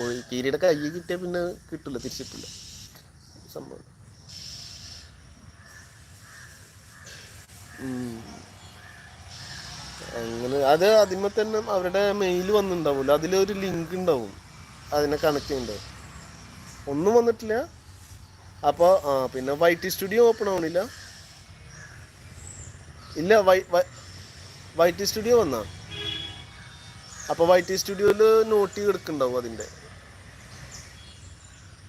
കീരിയുടെ കൈ കിട്ടിയാൽ പിന്നെ കിട്ടില്ല തിരിച്ചിട്ടില്ല. സംഭവം. അങ്ങനെ അത് അതിന്മേ തന്നെ അവരുടെ മെയിൽ വന്നിട്ടുണ്ടാവില്ല അതിലൊരു ലിങ്ക് ഉണ്ടാവും അതിനെ കണക്ട് ചെയ്യണ്ടാവും ഒന്നും വന്നിട്ടില്ല. അപ്പോൾ ആ പിന്നെ വൈറ്റ് സ്റ്റുഡിയോ ഓപ്പൺ ആവണില്ല. ഇല്ല വൈ വൈ- വൈറ്റ് സ്റ്റുഡിയോ വന്നാ. അപ്പോൾ വൈറ്റ് സ്റ്റുഡിയോയിൽ നോട്ട് എടുക്കുന്നുണ്ടാവും അതിന്റെ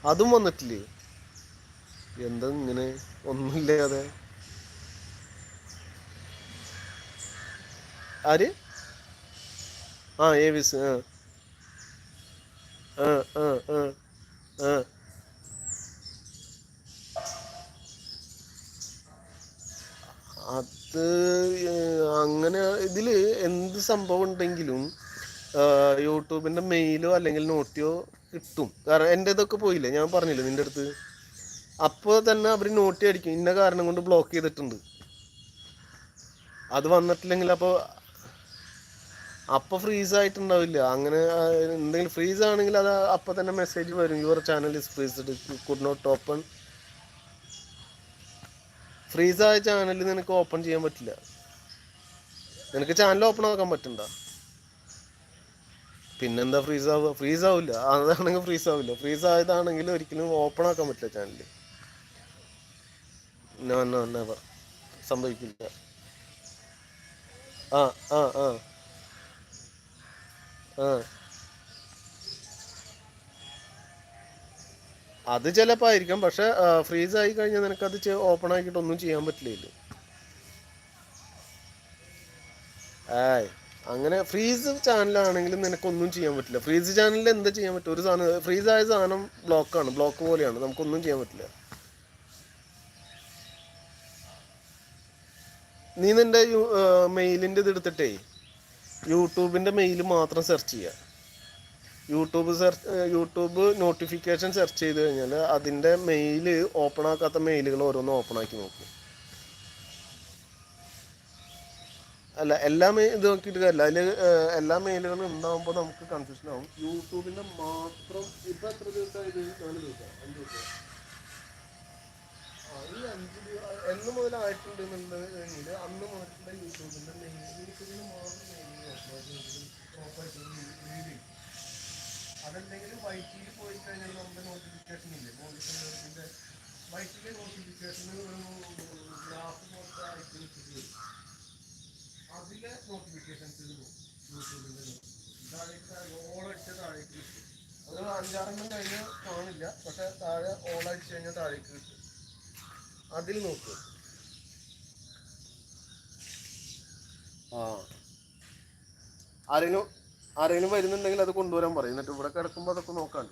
അതും വന്നിട്ടില്ലേ? എന്താ ഇങ്ങനെ ഒന്നുമില്ലാതെ. ആര്? ആ ഏവിസ് ആ. ആ ആ ആ ആ. അത് അങ്ങനെ ഇതിൽ എന്ത് സംഭവം ഉണ്ടെങ്കിലും ആഹ്, യൂട്യൂബിന്റെ മെയിലോ അല്ലെങ്കിൽ നോട്ടിയോ കിട്ടും. കാരണം എന്റെ ഇതൊക്കെ പോയില്ലേ? ഞാൻ പറഞ്ഞില്ലേ നിന്റെ അടുത്ത്? അപ്പോൾ തന്നെ അവർ നോട്ടി അടിക്കും. ഇന്ന കാരണം കൊണ്ട് ബ്ലോക്ക് ചെയ്തിട്ടുണ്ട്. അത് വന്നിട്ടില്ലെങ്കിൽ അപ്പോൾ അപ്പോൾ ഫ്രീസ് ആയിട്ടുണ്ടാവില്ല. അങ്ങനെ എന്തെങ്കിലും ഫ്രീസ് ആണെങ്കിൽ അത് അപ്പോൾ തന്നെ മെസ്സേജ് വരും. Your channel is freezed could not open freeze ആയ ചാനൽ നിനക്ക് ഓപ്പൺ ചെയ്യാൻ പറ്റില്ല. നിനക്ക് ചാനൽ ഓപ്പൺ ആക്കാൻ പറ്റണ്ട. പിന്നെന്താ ഫ്രീസ് ആവുക ഫ്രീസ് ആവില്ല അതാണെങ്കിൽ ഫ്രീസ് ആവില്ല ഫ്രീസ് ആയതാണെങ്കിൽ ഒരിക്കലും ഓപ്പൺ ആക്കാൻ പറ്റില്ല ചാനൽ നോ നോ നെവർ സംഭവിക്കില്ല. ആ ആ ആ. ആ. അത് ചിലപ്പോൾ ആയിരിക്കാം. പക്ഷെ ഫ്രീസ് ആയി കഴിഞ്ഞാൽ നിനക്ക് അത് ഓപ്പൺ ആക്കിയിട്ട് ഒന്നും ചെയ്യാൻ പറ്റില്ല ആയി. അങ്ങനെ ഫ്രീസ് ചാനലാണെങ്കിലും നിനക്കൊന്നും ചെയ്യാൻ പറ്റില്ല. ഫ്രീസ് ചാനലിൽ എന്താ ചെയ്യാൻ പറ്റും ഒരു സാധനം ഫ്രീസ് ആയ സാധനം ബ്ലോക്കാണ് ബ്ലോക്ക് പോലെയാണ്. നമുക്കൊന്നും ചെയ്യാൻ പറ്റില്ല. നീ നിന്റെ മെയിലിന്റെ ഇത് എടുത്തിട്ടേ യൂട്യൂബിന്റെ മെയിൽ മാത്രം സെർച്ച് ചെയ്യുക. YouTube search YouTube notification search ചെയ്ത് കഴിഞ്ഞാൽ അതിന്റെ മെയിൽ ഓപ്പൺ ആക്കാത്ത മെയിലുകൾ ഓരോന്ന് ഓപ്പൺ ആക്കി നോക്കും. അല്ല എല്ലാ മെയിൽ ഇത് നോക്കിയിട്ട് അല്ല അതിൽ എല്ലാ മെയിലുകളും ഉണ്ടാകുമ്പോൾ നമുക്ക് കൺഫ്യൂഷൻ ആവും. യൂട്യൂബിന്റെ മാത്രം ഇപ്പം എത്ര ദിവസമായത് നാല് ദിവസം? അഞ്ച് ദിവസം? ആ ഈ അഞ്ച് ദിവസം എന്ന് മുതലായിട്ടുണ്ട് അന്ന് മുതലുള്ള യൂട്യൂബിന്റെ മെയിൽ യൂട്യൂബിന് മാത്രം മെയിൽ ഓപ്പൺ അതല്ലെങ്കിൽ വൈറ്റിയിൽ പോയി കഴിഞ്ഞാൽ നമ്മുടെ നോട്ടിഫിക്കേഷൻ ഇല്ലേ? മോണിറ്ററിന്റെ വൈറ്റിലെ നോട്ടിഫിക്കേഷൻ ഗ്രാഫ് പോലത്തെ ആയിട്ട് അതിലെ നോട്ടിഫിക്കേഷൻസ് യൂട്യൂബിന്റെ താഴേക്ക് ഓളടിച്ച താഴേക്ക് കിട്ടും. അത് അഞ്ചാറെണ്ണം കഴിഞ്ഞ് കാണില്ല പക്ഷെ താഴെ ഓളടിച്ച് കഴിഞ്ഞാൽ താഴേക്ക് കിട്ടും. അതിൽ നോക്കുക ആ. ആരെങ്കിലും ആരെങ്കിലും വരുന്നുണ്ടെങ്കിൽ അത് കൊണ്ടുവരാൻ പറയും. എന്നിട്ട് ഇവിടെ കിടക്കുമ്പോൾ അതൊക്കെ നോക്കാൻ.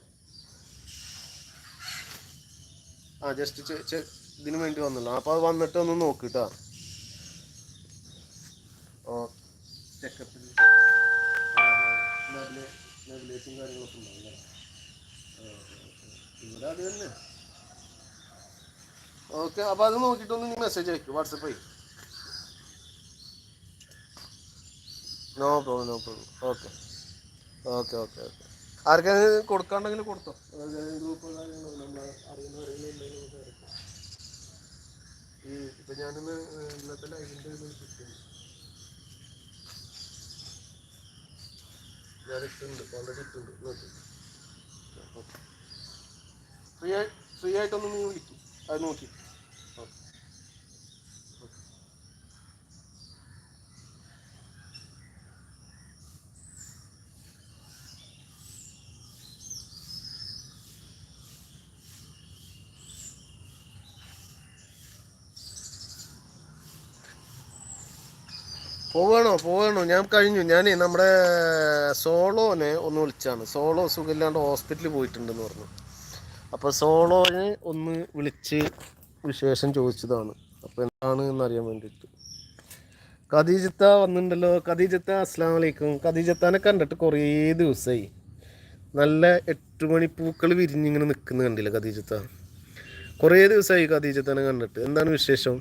ആ ജസ്റ്റ് ഇതിന് വേണ്ടി വന്നല്ലോ. അപ്പോൾ അത് വന്നിട്ട് ഒന്ന് നോക്ക് നെബുലേസും കാര്യങ്ങളൊക്കെ ഉണ്ടാവും അല്ലേ? ഇവിടെ അത് തന്നെ. ഓക്കെ അപ്പോൾ അത് നോക്കിയിട്ടൊന്ന് നീ മെസ്സേജ് അയക്കും വാട്സപ്പ് ആയി no problem no problem okay okay okay okay ആർക്കെങ്കിലും കൊടുക്കാണ്ടെങ്കിൽ കൊടുത്തോ. ഗ്രൂപ്പ് ഇപ്പം ഞാനിന്ന് ഇന്നത്തെ ലൈവിന്റെ ഇത് കിട്ടും ഞാൻ ഇട്ടുണ്ട് നോക്കി. ഫ്രീ ആയി ഫ്രീ ആയിട്ടൊന്ന് നീ വിളിക്കും. അത് നോക്കി ഓക്കെ പോവാണോ പോവാണോ? ഞാൻ കഴിഞ്ഞു. ഞാൻ നമ്മുടെ സോളോനെ ഒന്ന് വിളിച്ചാണ്. സോളോ സുഖമില്ലാണ്ട് ഹോസ്പിറ്റലിൽ പോയിട്ടുണ്ടെന്ന് പറഞ്ഞു. അപ്പോൾ സോളോനെ ഒന്ന് വിളിച്ച് വിശേഷം ചോദിച്ചതാണ്. അപ്പോൾ എന്താണ് എന്നറിയാൻ വേണ്ടിയിട്ട്. ഖദീജത്ത വന്നിട്ടുണ്ടല്ലോ. ഖദീജത്ത അസ്സാം വലൈക്കും ഖദീജത്താനെ കണ്ടിട്ട് കുറേ ദിവസമായി നല്ല എട്ട് മണി പൂക്കൾ വിരിഞ്ഞിങ്ങനെ നിൽക്കുന്ന കണ്ടില്ല ഖദീജത്ത? കുറേ ദിവസമായി ഖദീജത്താനെ കണ്ടിട്ട്. എന്താണ് വിശേഷം?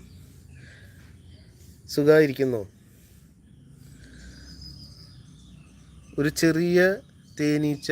സുഖമായിരിക്കുന്നോ? ഒരു ചെറിയ തേനീച്ച